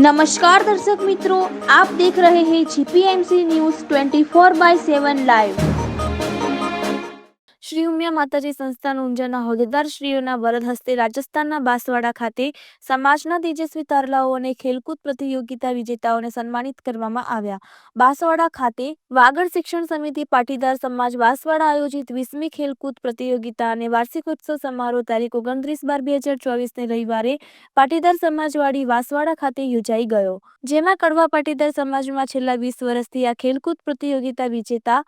नमस्कार दर्शक मित्रों आप देख रहे हैं GPMC news 24 bye 7 live Shri Umiya Mataji સંસ્થાન ઊંઝાના હોદ્દેદાર શ્રીઓના વરદ હસ્તે રાજસ્થાનના બાંસવાડા ખાતે સમાજના તેજસ્વી તારલાઓ અને ખેલકૂદ પ્રતિયોગિતા વિજેતાઓને સન્માનિત કરવામાં આવ્યા. બાંસવાડા ખાતે વાગડ શિક્ષણ સમિતિ પાટીદાર સમાજ બાંસવાડા આયોજિત વીસમી ખેલકૂદ પ્રતિયોગિતા અને વાર્ષિકોત્સવ સમારોહ તારીખ ઓગણત્રીસ બાર બે હજાર ચોવીસને રવિવારે પાટીદાર સમાજવાડી વાસવાડા ખાતે યોજાઈ ગયો. જેમાં કડવા પાટીદાર સમાજમાં છેલ્લા વીસ વર્ષથી આ ખેલકૂદ પ્રતિયોગિતા વિજેતા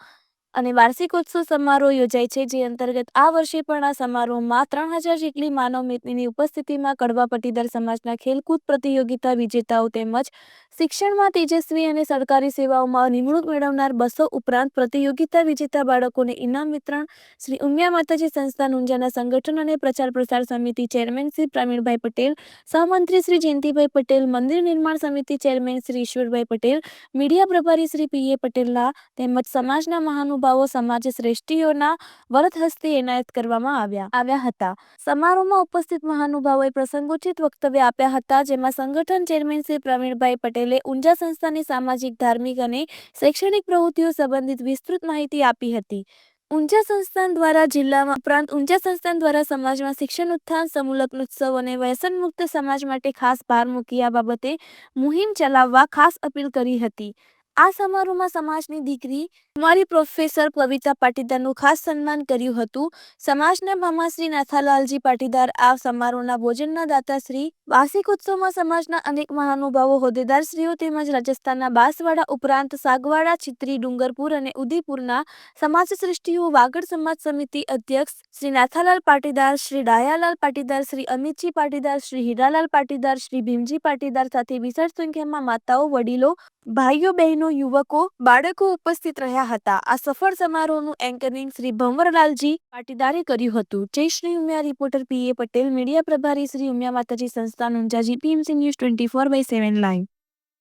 અને વાર્ષિકોત્સવ સમારોહ યોજાય છે, જે અંતર્ગત આ વર્ષે પણ આ સમારોહમાં ત્રણ હજાર જેટલી માનવ મિત્રની ઉપસ્થિતિમાં કડવા પાટીદાર સમાજના ખેલકૂદ પ્રતિયોગિતા વિજેતાઓ તેમજ શિક્ષણમાં તેજસ્વી અને સરકારી સેવાઓમાં નિમણૂક મેળવનાર બસો ઉપરાંત પ્રતિયોગિતા વિજેતા બાળકોને ઇનામ વિતરણ, શ્રી ઉમિયા માતાજી સંસ્થાન ઊંઝાના સંગઠન અને પ્રચાર પ્રસાર સમિતિ ચેરમેન શ્રી પ્રવીણભાઈ પટેલ, સહમંત્રી શ્રી જયંતિભાઈ પટેલ, મંદિર નિર્માણ સમિતિ ચેરમેન શ્રી ઈશ્વરભાઈ પટેલ, મીડિયા પ્રભારી શ્રી પી એ પટેલના તેમજ સમાજના મહાનુભાવો સમાજ શ્રેષ્ઠીઓના વરદ હસ્તે એનાયત કરવામાં આવ્યા આવ્યા હતા. સમારોહમાં ઉપસ્થિત મહાનુભાવોએ પ્રસંગોચિત વક્તવ્ય આપ્યા હતા, જેમાં સંગઠન ચેરમેન શ્રી પ્રવીણભાઈ પટેલે ઊંઝા સંસ્થાની સામાજિક, ધાર્મિક અને શૈક્ષણિક પ્રવૃત્તિઓ સંબંધિત વિસ્તૃત માહિતી આપી હતી. ઊંઝા સંસ્થાન દ્વારા જિલ્લામાં ઉપરાંત ઊંઝા સંસ્થાન દ્વારા સમાજમાં શિક્ષણ ઉત્થાન સમૂલગ્ન ઉત્સવ અને વ્યસન મુક્ત સમાજ માટે ખાસ ભાર મૂકી આ બાબતે મુહિમ ચલાવવા ખાસ અપીલ કરી હતી. આ સમારોહમાં સમાજની દીકરી કુમારી પ્રોફેસર કવિતા પાટીદારનું ખાસ સન્માન કર્યું હતું. સમાજના મામા શ્રી નાથાલાલજી પાટીદાર આ સમારોહના ભોજનના દાતા શ્રી વાર્ષિક ઉત્સવમાં સમાજના અનેક મહાનુભાવો, હોદ્દેદારશ્રીઓ તેમજ રાજસ્થાનના બાંસવાડા ઉપરાંત સાગવાડા, છિત્રી, ડુંગરપુર અને ઉદયપુરના સમાજ સૃષ્ટિઓ વાગડ સમાજ સમિતિ અધ્યક્ષ શ્રી નાથાલાલ પાટીદાર, શ્રી ડાયાલાલ પાટીદાર, શ્રી અમિતજી પાટીદાર, શ્રી હીરાલાલ પાટીદાર, શ્રી ભીમજી પાટીદાર સાથે વિશાળ સંખ્યામાં માતાઓ, વડીલો ભાઈઓ બહેનો યુવકો બાળકો ઉપસ્થિત રહ્યા હતા આ સફળ સમારોહનું એન્કરિંગ શ્રી ભંવરલાલજી પાટીદારે કર્યું હતું જય Shri Umiya reporter P A Patel media પ્રભારી Shri Umiya Mataji Sansthan Unjha GPMC news twenty four by seven live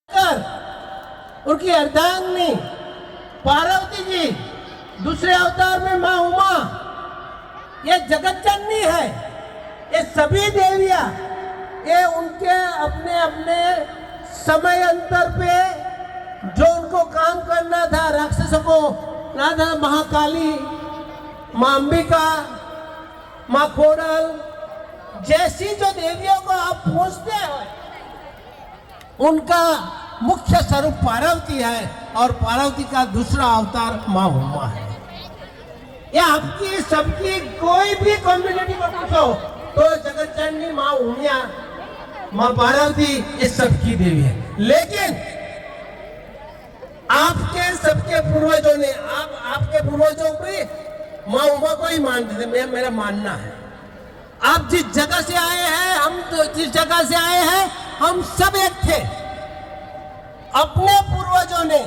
कर उनकी अर्धांगिनी पार्वती जी दूसरे अवतार में माँ उमा ये जगत जननी है ये सभी देवियां ये उनके अपने अपने समय अंतर पे जो उनको काम करना था, राक्षसों को था महाकाली, माँ अंबिका, माँ खोडल जैसी जो देवियों को आप पूछते हैं, उनका मुख्य स्वरूप पार्वती है और पार्वती का दूसरा अवतार माँ उमा है। ये आपकी, सबकी कोई भी कम्युनिटी को पूछो तो जगत जननी माँ उमिया, माँ पार्वती, ये सबकी देवी है। लेकिन आपके, सबके पूर्वजों ने, आप, आपके पूर्वजों को माँ उमा को ही मानते थे मैं, मेरा मानना है। आप जिस जगह से आए हैं, हम तो जिस जगह से आए हैं, हम सब एक थे। अपने पूर्वजों ने,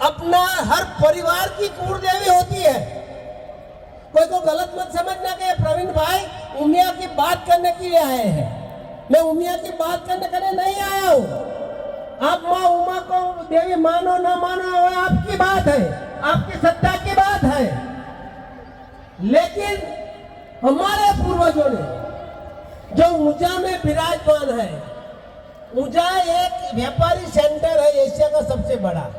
अपना हर परिवार की कुलदेवी होती है। कोई को गलत मत समझना कि प्रवीण भाई उमिया की बात करने के लिए आए हैं। मैं उमिया की बात करने के लिए नहीं आया हूँ। आप माँ, उमा को देवी मानो, ना मानो, वो आपकी बात है, आपकी सत्ता की बात है। लेकिन हमारे पूर्वजों ने, जो ऊँचा में विराजमान है, ऊँचा एक व्यापारी सेंटर है, एशिया का सबसे बड़ा।